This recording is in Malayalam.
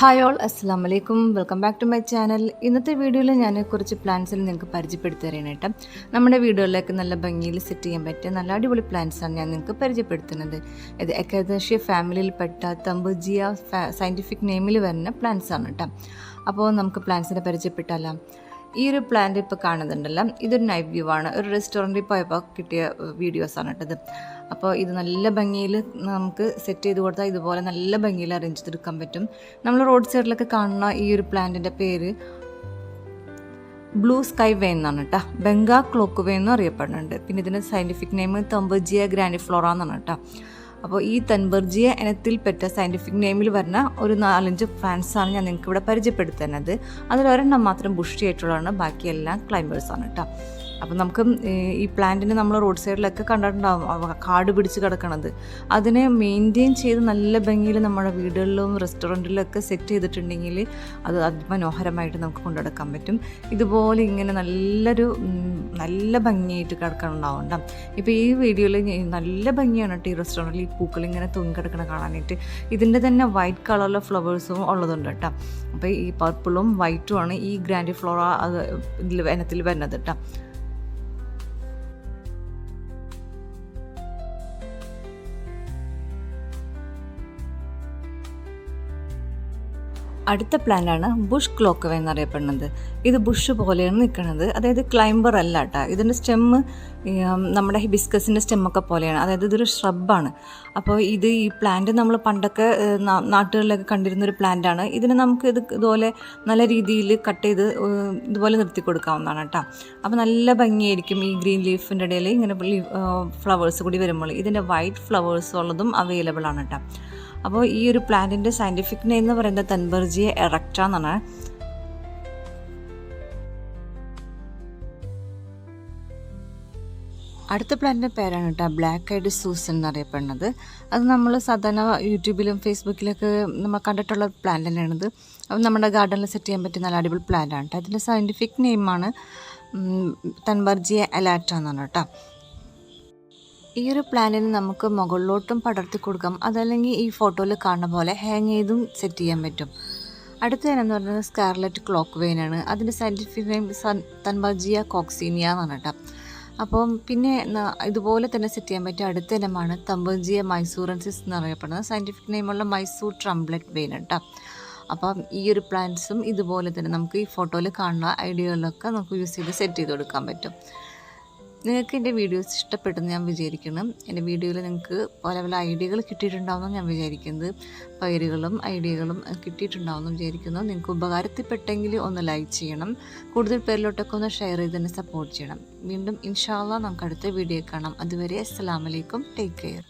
ഹായ് ഓൾ അസ്സാം വലൈക്കും welcome back to my channel. ഇന്നത്തെ വീഡിയോയിൽ ഞാൻ കുറച്ച് പ്ലാന്റ്സിൽ നിങ്ങൾക്ക് പരിചയപ്പെടുത്തി തരാനായിട്ട് നമ്മുടെ വീഡിയോയിലേക്ക് നല്ല ഭംഗിയിൽ സെറ്റ് ചെയ്യാൻ പറ്റിയ നല്ല അടിപൊളി പ്ലാന്റ്സാണ് ഞാൻ നിങ്ങൾക്ക് പരിചയപ്പെടുത്തുന്നത്. ഇത് എക്കാദശിയ ഫാമിലിയിൽപ്പെട്ട തമ്പുജിയ സയന്റിഫിക് നെയിമിൽ വരുന്ന പ്ലാന്റ്സ് ആണ് കേട്ടോ. അപ്പോൾ നമുക്ക് പ്ലാന്റ്സിനെ പരിചയപ്പെട്ടാലോ. ഈ ഒരു പ്ലാന്റ് ഇപ്പോൾ കാണുന്നുണ്ടല്ലോ. ഇതൊരു നൈറ്റ് വ്യൂ ആണ്. ഒരു റെസ്റ്റോറന്റിൽ പോയപ്പോൾ കിട്ടിയ വീഡിയോസാണ് കേട്ടത്. അപ്പോൾ ഇത് നല്ല ഭംഗിയിൽ നമുക്ക് സെറ്റ് ചെയ്ത് കൊടുത്താൽ ഇതുപോലെ നല്ല ഭംഗിയിൽ അറേഞ്ച് ചെയ്തെടുക്കാൻ പറ്റും. നമ്മൾ റോഡ് സൈഡിലൊക്കെ കാണുന്ന ഈ ഒരു പ്ലാന്റിന്റെ പേര് ബ്ലൂ സ്കൈ വേ എന്നാണ് കേട്ടോ ബംഗാ ക്ലോക്ക് വേ എന്നും അറിയപ്പെടുന്നുണ്ട്. പിന്നെ ഇതിന്റെ സയന്റിഫിക് നെയിം തമ്പജിയ ഗ്രാൻഡിഫ്ലോറ എന്നാണ് കേട്ടോ അപ്പോൾ ഈ തൻബർജിയ ഇനത്തിൽപ്പെട്ട സയന്റിഫിക് നെയിമിൽ വരുന്ന ഒരു നാലഞ്ച് പ്ലാന്റ്സാണ് ഞാൻ നിങ്ങൾക്ക് ഇവിടെ പരിചയപ്പെടുത്തുന്നത്. അതിലൊരെണ്ണം മാത്രം ബുഷി ആയിട്ടുള്ളതാണ് ബാക്കിയെല്ലാം ക്ലൈംബേഴ്സാണ് കേട്ടോ അപ്പം നമുക്ക് ഈ പ്ലാന്റിനെ നമ്മൾ റോഡ് സൈഡിലൊക്കെ കണ്ടിട്ടുണ്ടാകും കാട് പിടിച്ച് കിടക്കണത്. അതിനെ മെയിന്റെയിൻ ചെയ്ത് നല്ല ഭംഗിയിൽ നമ്മുടെ വീടുകളിലും റെസ്റ്റോറന്റിലൊക്കെ സെറ്റ് ചെയ്തിട്ടുണ്ടെങ്കിൽ അത് അതിമനോഹരമായിട്ട് നമുക്ക് കൊണ്ടുനടക്കാൻ പറ്റും. ഇതുപോലെ ഇങ്ങനെ നല്ലൊരു നല്ല ഭംഗിയായിട്ട് കിടക്കണുണ്ടാവും ഇപ്പോൾ ഈ വീഡിയോയിൽ നല്ല ഭംഗിയാണ് കേട്ടോ ഈ റെസ്റ്റോറന്റിൽ ഈ പൂക്കൾ ഇങ്ങനെ തൂങ്ങി കിടക്കണ കാണാനായിട്ട്. ഇതിന്റെ തന്നെ വൈറ്റ് കളറിലെ ഫ്ലവേഴ്സും ഉള്ളതുണ്ട് കേട്ടോ. അപ്പോൾ ഈ പർപ്പിളും വൈറ്റും ആണ് ഈ ഗ്രാൻഡി ഫ്ലോറ അത് ഇതിൽ വനത്തിൽ വരുന്നത് കേട്ടോ. അടുത്ത പ്ലാന്റാണ് ബുഷ് ക്ലോക്ക് എന്നറിയപ്പെടുന്നത്. ഇത് ബുഷ് പോലെയാണ് നിൽക്കുന്നത്. അതായത് ക്ലൈംബർ അല്ല കേട്ടോ. ഇതിന്റെ സ്റ്റെമ്മ് നമ്മുടെ ഹിബിസ്കസിന്റെ സ്റ്റെമ്മൊക്കെ പോലെയാണ്. അതായത് ഇതൊരു ഷ്രബാണ് അപ്പോൾ ഇത് ഈ പ്ലാന്റ് നമ്മൾ പണ്ടൊക്കെ നാട്ടുകളിലൊക്കെ കണ്ടിരുന്ന ഒരു പ്ലാന്റാണ്. ഇതിനെ നമുക്ക് ഇത് ഇതുപോലെ നല്ല രീതിയിൽ കട്ട് ചെയ്ത് ഇതുപോലെ നിർത്തി കൊടുക്കാവുന്നതാണ് കേട്ടോ. അപ്പോൾ നല്ല ഭംഗിയായിരിക്കും ഈ ഗ്രീൻ ലീഫിന്റെ ഇടയിൽ ഇങ്ങനെ ഫ്ലവേഴ്സ് കൂടി വരുമ്പോൾ. ഇതിന്റെ വൈറ്റ് ഫ്ലവേഴ്സ് ഉള്ളതും അവൈലബിൾ ആണ് കേട്ടോ. അപ്പോൾ ഈ ഒരു പ്ലാന്റിന്റെ സയന്റിഫിക് നെയിം എന്ന് പറയുന്നത് തൻബർജിയ എറക്റ്റ എന്നാണ് അടുത്ത പ്ലാന്റിന്റെ പേരാണ് കേട്ടോ ബ്ലാക്ക് ഐഡ് സൂസൻ എന്നറിയപ്പെടുന്നത്. അത് നമ്മൾ സാധാരണ യൂട്യൂബിലും ഫേസ്ബുക്കിലൊക്കെ നമ്മൾ കണ്ടിട്ടുള്ള പ്ലാന്റ് തന്നെയാണിത്. അപ്പം നമ്മുടെ ഗാർഡനിൽ സെറ്റ് ചെയ്യാൻ പറ്റിയ നല്ല അടിപൊളി പ്ലാന്റാണ് കേട്ടോ. അതിന്റെ സയന്റിഫിക് നെയിമാണ് തൻബർജിയ അലാറ്റ എന്നാണ് കേട്ടോ. ഈ ഒരു പ്ലാനിന് നമുക്ക് മുകളിലോട്ടും പടർത്തി കൊടുക്കാം. അതല്ലെങ്കിൽ ഈ ഫോട്ടോയിൽ കാണുന്ന പോലെ ഹാങ് ചെയ്തും സെറ്റ് ചെയ്യാൻ പറ്റും. അടുത്ത ഇനം പറയുന്നത് സ്കാർലറ്റ് ക്ലോക്ക് വെയിനാണ് അതിന്റെ സയന്റിഫിക് നെയിം തൻബർജിയ കോക്സീനിയ എന്നാണ് കേട്ടോ. അപ്പം പിന്നെ ഇതുപോലെ തന്നെ സെറ്റ് ചെയ്യാൻ പറ്റിയ അടുത്ത ഇനമാണ് തമ്പർജിയ മൈസൂറൻസിസ് എന്ന് അറിയപ്പെടുന്നത് സയന്റിഫിക് നെയിമുള്ള മൈസൂർ ട്രംബ്ലറ്റ് വെയിൻ കേട്ടോ. അപ്പം ഈ ഒരു പ്ലാന്റ്സും ഇതുപോലെ തന്നെ നമുക്ക് ഈ ഫോട്ടോയിൽ കാണുന്ന ഐഡിയകളിലൊക്കെ നമുക്ക് യൂസ് ചെയ്ത് സെറ്റ് ചെയ്ത് കൊടുക്കാൻ പറ്റും. നിങ്ങൾക്ക് എന്റെ വീഡിയോസ് ഇഷ്ടപ്പെട്ടെന്ന് ഞാൻ വിചാരിക്കണം എന്റെ വീഡിയോയിൽ നിങ്ങൾക്ക് പല പല ഐഡിയകൾ കിട്ടിയിട്ടുണ്ടാവുമെന്ന് ഞാൻ വിചാരിക്കുന്നത്. പയറുകളും ഐഡിയകളും കിട്ടിയിട്ടുണ്ടാവുമെന്ന് വിചാരിക്കുന്നു. നിങ്ങൾക്ക് ഉപകാരത്തിൽപ്പെട്ടെങ്കിൽ ഒന്ന് ലൈക്ക് ചെയ്യണം. കൂടുതൽ പേരിലോട്ടൊക്കെ ഒന്ന് ഷെയർ ചെയ്ത് തന്നെ സപ്പോർട്ട് ചെയ്യണം. വീണ്ടും ഇൻഷാല്ല നമുക്ക് അടുത്ത വീഡിയോ കാണാം. അതുവരെ അസ്സാം വലൈക്കും ടേക്ക് കെയർ